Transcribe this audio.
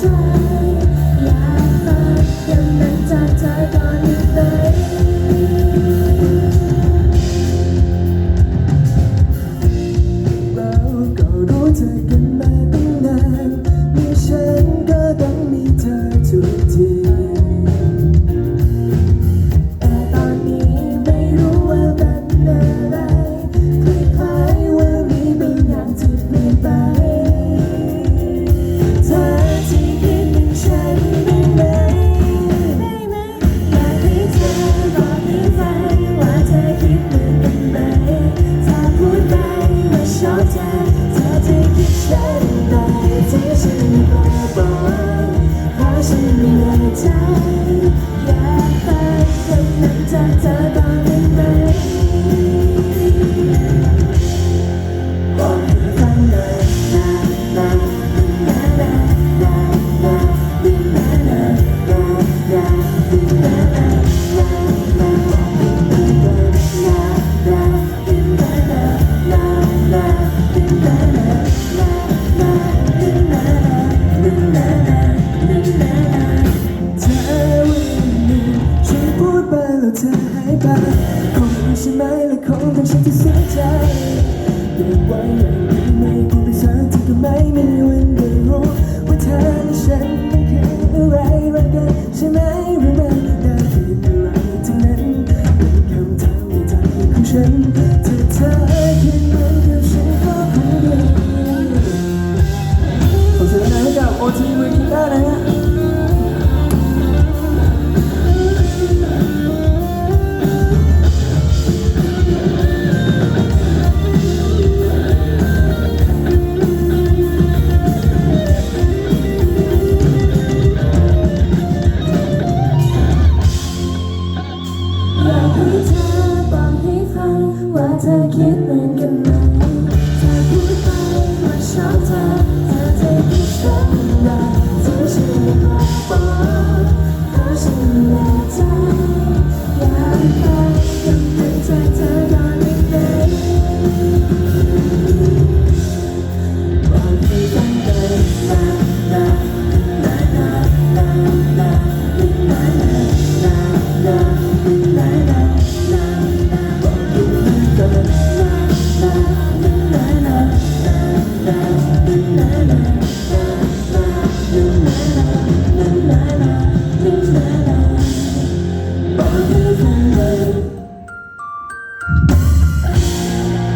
time. 现在在什么地方？还是你的家。ายไปคงรู้ใช่ไหมและคงทำฉันจะเสียใจเก็บไว้อย่างนี้ไม่คงไปสัอทีก็ไม่มีวัน what I keep thinking about.